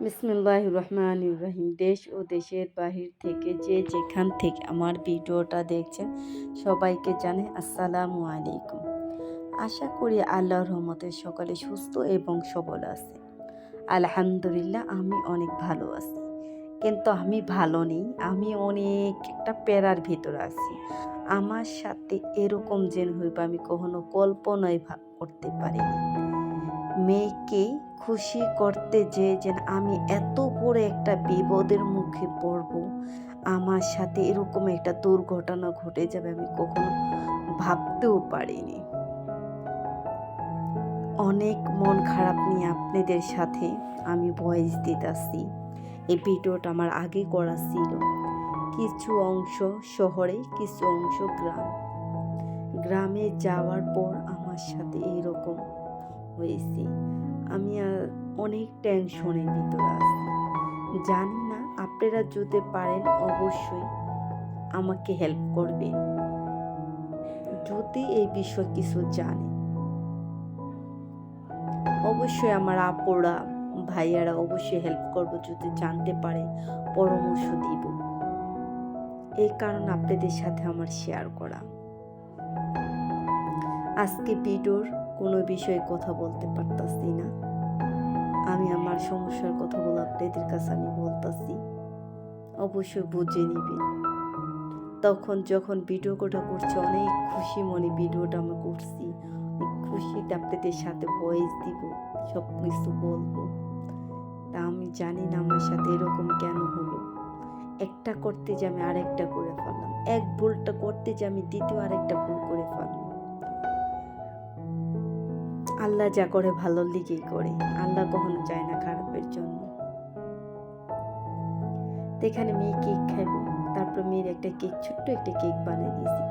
বিসমিল্লাহ রহমান রহিম। দেশ ও দেশের বাহির থেকে যে যেখান থেকে আমার ভিডিওটা দেখছেন, সবাইকে জানে আসসালামু আলাইকুম। আশা করি আল্লাহর রহমতে সকালে সুস্থ এবং সবল আছে। আলহামদুলিল্লাহ, আমি অনেক ভালো আছি। কিন্তু আমি ভালো নেই, আমি অনেক একটা প্যারার ভিতরে আছি। আমার সাথে এরকম যেন হইবে আমি কখনো কল্পনাই করতে পারিনি। মেয়েকে খুশি করতে যে যেন আমি এত বড় একটা বিপদের মুখে পড়ব। আমার সাথে এরকম একটা দুর্ঘটনা ঘটে যাবে আমি কখনো ভাবতেও পারিনি। অনেক মন খারাপ নিয়ে আপনাদের সাথে আমি ভয়েস দিতেছি। এই ভিডিওটা আমার আগে করা ছিল। কিছু অংশ শহরে, কিছু অংশ গ্রাম। গ্রামে যাওয়ার পর আমার সাথে এইরকম হয়েছে। আমি আর অনেক টেনশনের ভিতরে আছি। জানি না আপনারা যদি পারেন অবশ্যই আমাকে হেল্প করবে যদি এই বিষয়ে কিছু জানে। অবশ্যই আমার আপুরা, ভাইয়ারা অবশ্যই হেল্প করব যদি জানতে পারে, পরামর্শ দিব। এই কারণ আপনাদের সাথে আমার শেয়ার করা। আজকে ভিডিওর কোনো বিষয়ে কথা বলতে পারতাছি না। আমি আমার সমস্যার কথাগুলো আপনাদের কাছে আমি বলতাছি। অবশ্যই বুঝে নিবেন। তখন যখন ভিডিও কোটা করছি, অনেক খুশি মনে ভিডিওটা আমি করছি। অনেক খুশিতে আপনাদের সাথে ভয়েস দিব সব কিছু বলব। তা আমি জানি না আমার সাথে এরকম কেন হলো। একটা করতে যে আমি আরেকটা করে ফেললাম। এক ভুলটা করতে যে আমি দ্বিতীয় আরেকটা ভুল করে আল্লাহ যা করে ভালোর লিগেই করে। আল্লাহ কখনো চায় না খারাপের জন্য। এখানে মেয়ে কেক খাইব। তারপর মেয়ের একটা কেক, ছোট্ট একটা কেক বানিয়ে দিয়েছি।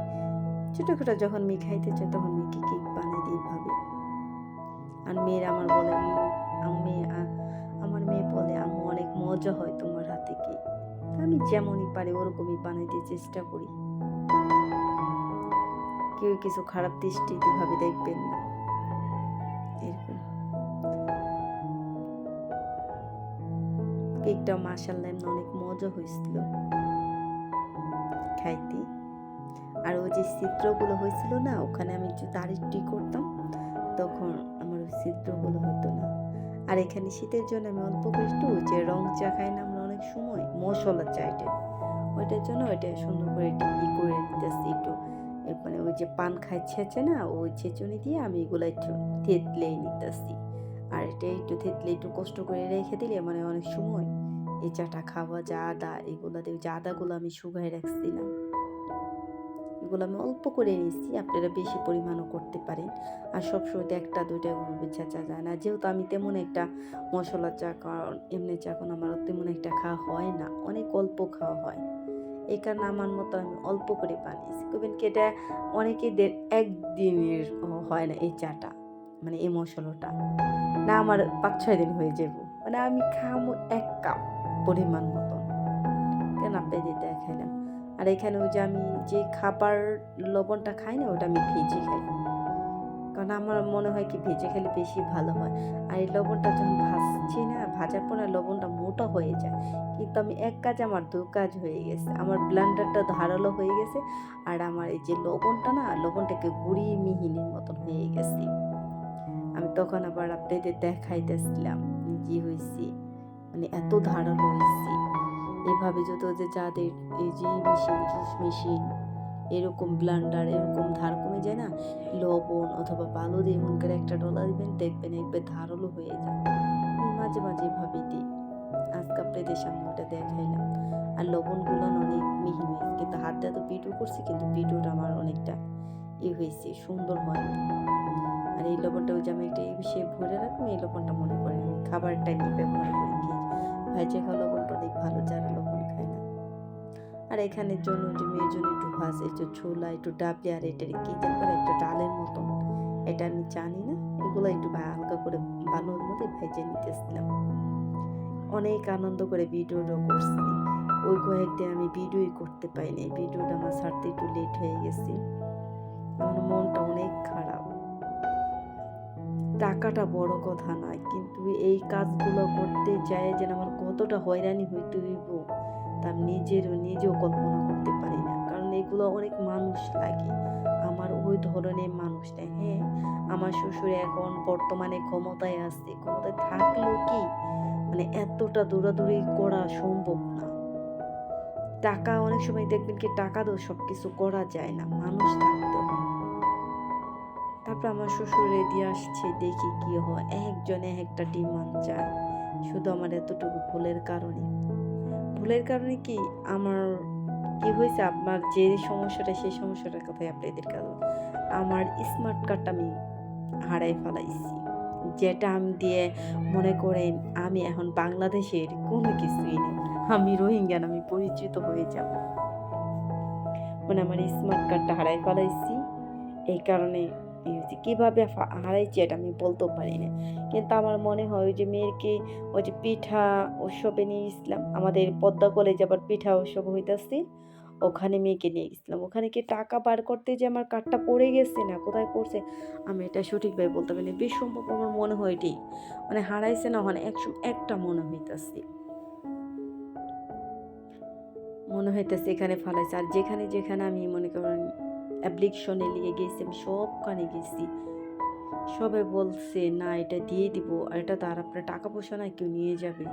ছোটোখাটো যখন মেয়ে খাইতে চায় তখন মেয়েকে কেক বানিয়ে দিয়ে ভাবে। আর মেয়ের আমার বলে আমি আমার মেয়ে বলে আমি অনেক মজা হয় তোমার হাতে কেক। আমি যেমনই পারি ওরকমই বানাইতে চেষ্টা করি। কেউ কিছু খারাপ দৃষ্টিতে ভাবে দেখবেন না। কেকটা মাসাল্লাহ অনেক মজা হয়েছিল। খাইতে। আর ওই যে চিত্রগুলো হয়েছিল না, ওখানে আমি যদি আরেকটি করতাম, তখন আমার ওই চিত্রগুলো হতো না। আর এখানে শীতের জন্য আমি অল্প একটু যে রং চা খাই না, আমরা অনেক সময় মশলা চা এটা। ওইটার জন্য ওইটা সুন্দর করে একটু ই করে দিতেছি একটু। মানে ওই যে পান খাই ছেঁচে না, ওই ছেঁচুনি দিয়ে আমি এগুলো একটু থেতলে নিতেছি। আর এটা একটু থেতলে একটু কষ্ট করে রেখে দিলে মানে অনেক সময়। এই চাটা খাওয়া, যা আদা এগুলো দিয়ে যে আদাগুলো আমি শুকাই রাখছিলাম। এগুলো আমি অল্প করে নিয়েছি, আপনারা বেশি পরিমাণও করতে পারেন। আর সবসময় তো একটা, দুইটা চেঁচা যায় না যেহেতু আমি তেমন একটা মশলা চা কারণ এমনি চা এখন আমার তেমন একটা খাওয়া হয় না, অনেক অল্প খাওয়া হয়। এই কারণে আমার মতো আমি অল্প করে বানিয়েছি। কবেন কি এটা অনেকে একদিনের হয় না এই চাটা মানে এই মশলাটা। না আমার পাঁচ ছয় দিন হয়ে যাব মানে আমি খাব এক কাপ পরিমাণ মতন। কেন আপনাদের দেখাইলাম আর এখানে ওই যে আমি যে খাবার লবণটা খাই না, ওটা আমি ভেজে খাই। কারণ আমার মনে হয় কি, ভেজে খেলে বেশি ভালো হয়। আর এই লবণটা যখন ভাজছি না, ভাজার পরে লবণটা মোটা হয়ে যায়। কিন্তু আমি এক কাজ, আমার দু কাজ হয়ে গেছে। আমার ব্লান্ডারটা ধারালো হয়ে গেছে। আর আমার এই যে লবণটা না, লবণটাকে গুড়িয়ে মিহিনের মতন হয়ে গেছে। আমি তখন আবার আপনাদের দেখাইতেছিলাম যে হয়েছি মানে এত ধারালো হয়েছি এভাবে যত যে যাদের এই যে মেশিন জুস মেশিন এরকম ব্লান্ডার এরকম ধার কমে যায় না, লবণ অথবা বালু দিয়ে মন করে একটা ডলা দিবেন, দেখবেন একবার ধারালো হয়ে যায়। মাঝে মাঝে ভাবি দিই আজকে আপনাদের সামনে ওটা দেখাইলাম। আর লবণগুলো অনেক মিহি কিন্তু হাতটা তো ভিডিও করছি, কিন্তু ভিডিওটা আমার অনেকটা ই হয়েছে সুন্দর হয় আর এই লবণটা ওই যে আমি একটা বিষয়ে ভরে রাখব, এই লবণটা মনে করে আমি খাবার টাইমে ব্যবহার করে খেয়ে ভাইজে খাওয়া লবণটা অনেক ভালো, যারা লবণ খায় না। আর এখানের জন্য যে মেয়ের জন্য একটু ভাজ একটু ছোলা, একটু ডাবলি আর এটা কি যেন একটা ডালের মতন। এটা আমি জানি না, এগুলো একটু হালকা করে বালুর মধ্যে ভেজে নিতেছিলাম। অনেক আনন্দ করে ভিডিওটা করছি। ওই কয়েকদিন আমি ভিডিওই করতে পাইনি ভিডিওটা আমার ছাড়তে একটু লেট হয়ে গেছে। টাকাটা বড় কথা নয়, কিন্তু এই কাজগুলো করতে চাই যেন আমার কতটা হয়রানি হইতে হইব তা নিজেরও নিজেও কল্পনা করতে পারি না, কারণ এগুলো অনেক মানুষ লাগে। আমার ওই ধরনের মানুষ নাই হ্যাঁ? আমার শ্বশুর এখন বর্তমানে ক্ষমতায় আছে, ক্ষমতায় থাকলেও কি? মানে এতটা দৌড়াদৌড়ি করা সম্ভব না। টাকা, অনেক সময় দেখবেন কি, টাকা দিয়েও সব কিছু করা যায় না, মানুষ থাকতে হয়। তারপর আমার শ্বশুর রেডি আসছে, দেখি কি হয়। একজনে একটা ডিমান্ড চায়। শুধু আমার এতটুকু ভুলের কারণে। ভুলের কারণে কি? আমার কি হয়েছে? আপনার যে সমস্যাটা সেই সমস্যাটার কথাই আপনাদের কারণ। আমার স্মার্ট কার্ডটা আমি হারাই ফেলাইছি। যেটা আমি দিয়ে মনে করেন, আমি এখন বাংলাদেশের কোনো কিছুই নেই। আমি রোহিঙ্গা আমি পরিচিত হয়ে যাব। মানে আমার স্মার্ট কার্ডটা হারাই ফেলাইছি। এই কারণে হচ্ছে কীভাবে হারাইছি এটা আমি বলতেও পারি না কিন্তু আমার মনে হয় ওই যে মেয়েরকে ওই যে পিঠা উৎসবে নিয়ে গেছিলাম, আমাদের পদ্মা কলেজে আবার পিঠা উৎসব হইতাছে, ওখানে মেয়েকে নিয়ে গেছিলাম। ওখানে কি টাকা বার করতে যে আমার কার্ডটা পড়ে গেছে না, কোথায় পড়ছে, আমি এটা সঠিকভাবে বলতে পারি না বেশ সম্ভব আমার মনে হয় এটাই মানে হারাইছে না ওখানে একশো একটা মনে হইতাছে। মনে হইতেছে এখানে ফালাইছে। আর যেখানে যেখানে আমি মনে করেন অ্যাপ্লিকেশনে লিগে গেছি, আমি সবখানে গেছি। সবে বলছে, না, এটা দিয়ে দিব, আর এটা তার আপনার টাকা পয়সা না, কেউ নিয়ে যাবে।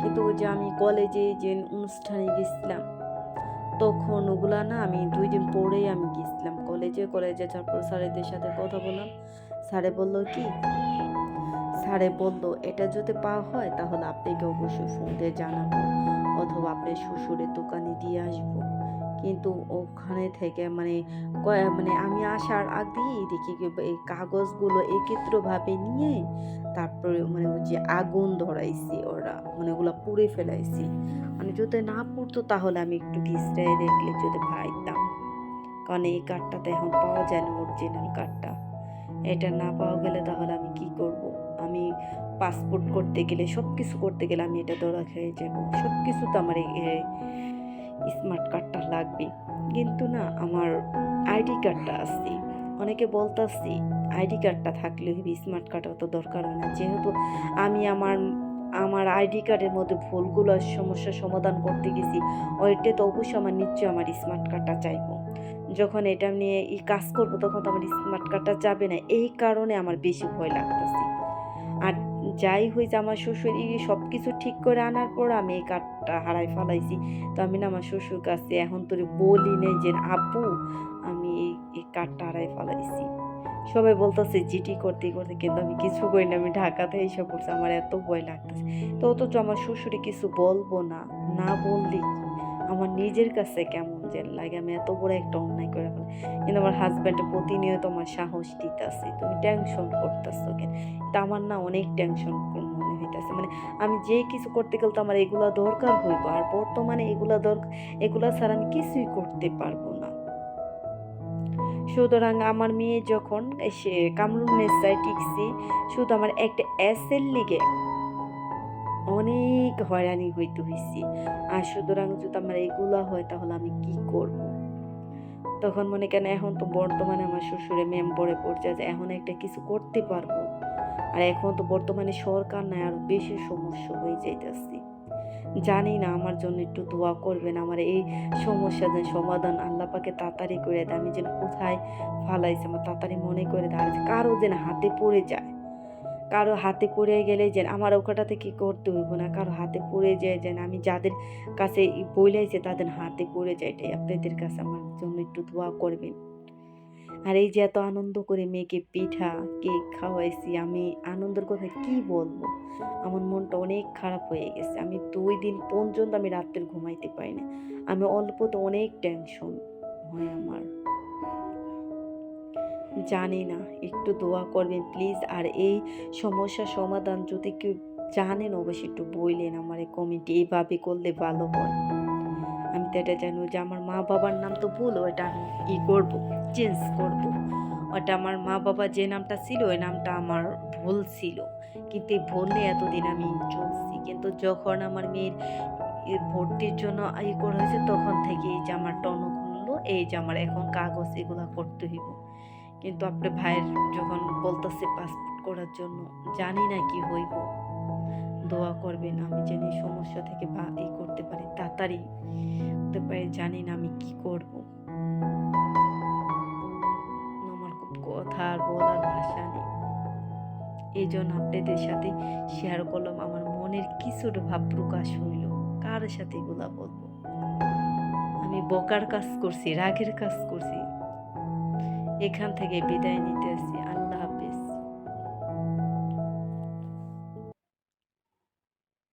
কিন্তু যে আমি কলেজে যে অনুষ্ঠানে গেছিলাম, তখন ওগুলা না, আমি দুই দিন পরেই আমি গেছিলাম কলেজে কলেজে তারপর স্যারেদের সাথে কথা বললাম। স্যারে বলল কি, স্যারে বলল, এটা যদি পাওয়া হয়, তাহলে আপনাকে অবশ্যই ফোন দিয়ে জানাব, অথবা আপনার শ্বশুরের দোকানে দিয়ে আসব। কিন্তু ওখানে থেকে মানে মানে আমি আসার আগেই দেখি এই কাগজগুলো একত্রভাবে নিয়ে তারপরে মানে যে আগুন ধরাইছি ওরা মানে ওগুলো পুড়ে ফেলাইছি। মানে যদি না পড়তো তাহলে আমি একটু ঘিসড়াই দেখলে যদি ভাইতাম কারণ এই কার্ডটাতে এখন পাওয়া যায় না অরিজিনাল কার্ডটা এটা না পাওয়া গেলে তাহলে আমি কি করব? আমি পাসপোর্ট করতে গেলে সব কিছু করতে গেলে আমি এটা ধরা খেয়ে যাব। সব কিছু তো আমার স্মার্ট কার্ডটা লাগবে। কিন্তু না, আমার আইডি কার্ডটা আছে। অনেকে বলতাছি, আইডি কার্ডটা থাকলে হবে স্মার্ট কার্ড, অত দরকার হয় না। যেহেতু আমি আমার আমার আইডি কার্ডের মধ্যে ভুলগুলোর সমস্যার সমাধান করতে গেছি, ওইটা তো অবশ্যই আমার নিশ্চয়ই আমার স্মার্ট কার্ডটা চাইব। যখন এটা নিয়ে এই কাজ করব, তখন তো আমার স্মার্ট কার্ডটা যাবে না। এই কারণে আমার বেশি ভয় লাগতেছে। আর যাই হয়েছে আমার শ্বশুর সব কিছু ঠিক করে আনার পর আমি এই কার্ডটা হারাই ফেলাইছি। তো আমি না আমার শ্বশুর কাছে এখন তোর বলি নেই যে, আপু, আমি এই এই কার্ডটা হারাই ফেলাইছি। সবাই বলতেছে, জিটি করতে করতে কিন্তু আমি কিছু করি না। আমি ঢাকাতে এইসব করছি আমার এত ভয় লাগতেছে। তো অথচ আমার শ্বশুরে কিছু বলব না না বললে কি? আমার নিজের কাছে কেমন যে লাগে, আমি এত বড় একটা অন্যায় করে ফেলি কিন্তু আমার হাজব্যান্ড প্রতিনিয়ত আমার সাহস দিতেছে, তুমি টেনশন করতেছো কেন? তা আমার না অনেক টেনশন মনে হইতেছে। মানে আমি যে কিছু করতে গেলে তো আমার এগুলা দরকার হইব, আর বর্তমানে এগুলা দরকার এগুলা ছাড়া আমি কিছুই করতে পারব না। সুতরাং আমার মেয়ে যখন সে কামরুন্নেসায় টিকছি, শুধু আমার একটা এসের লিগে অনেক হয়রানি হইতে হয়েছি আর সুতরাং যদি আমার এগুলা হয়, তাহলে আমি কি করব? তখন মনে কেন এখন তো বর্তমানে আমার শ্বশুরে মেম্বরে পড়ছে যে এখন একটা কিছু করতে পারব। আর এখন তো বর্তমানে সরকার নাই, আরও বেশি সমস্যা হয়ে যাইতেছে। জানি না, আমার জন্য একটু দোয়া করবেন। আমার এই সমস্যা যেন সমাধান আল্লাহ পাকে তাড়াতাড়ি করে দেয়। আমি যেন কোথায় ফালাইছি, আমার তাড়াতাড়ি মনে করে দেয়। আর কারও যেন হাতে পড়ে যায়। কারও হাতে পড়ে গেলে যেন আমার ওখাটাতে কি করতে হইব না, কারও হাতে পড়ে যায় যেন আমি যাদের কাছে বইলাইছে তাদের হাতে পড়ে যায় এটাই আপনাদের কাছে আমার জন্য একটু দোয়া করবেন। আর এই যে এত আনন্দ করে মেয়েকে পিঠা, কেক খাওয়াইছি, আমি আনন্দের কথা কি বলব? আমার মনটা অনেক খারাপ হয়ে গেছে। আমি দুই দিন পর্যন্ত আমি রাত্রে ঘুমাইতে পারি না। আমি অল্পতে অনেক টেনশন হয় আমার। জানি না, একটু দোয়া করবেন প্লিজ আর এই সমস্যার সমাধান যদি কেউ জানেন, অবশ্যই একটু বললেন আমার এই কমিটি এইভাবে করলে ভালো হয়। আমি তো এটা জানি যে আমার মা বাবার নাম তো ভুল ওটা আমি ই করব চেঞ্জ করব। ওটা আমার মা বাবা যে নামটা ছিল, ওই নামটা আমার ভুল ছিল। কিন্তু এই ভুল এতদিন আমি চলছি। কিন্তু যখন আমার মেয়ের ভর্তির জন্য ই করা হয়েছে, তখন থেকে এই যে আমার টনক হলো এই যে আমার এখন কাগজ, এগুলো করতে হইব। কিন্তু আপনার ভাইয়ের যখন বলতেছে পাসপোর্ট করার জন্য, জানি না কি হইব। দোয়া করবেন আমি যেন এই সমস্যা থেকে বা এই করতে পারি, তাড়াতাড়ি করতে পারি, জানি না আমি কি করব। আমার খুব কথা আর বলার ভাষা নেই। এই জন্য আপনাদের সাথে শেয়ার করলাম, আমার মনের কিছুটা ভাব প্রকাশ হইল। কার সাথে এগুলা বলব? আমি বকার কাজ করছি, রাগের কাজ করছি। এখান থেকে বিদায় নিতেছি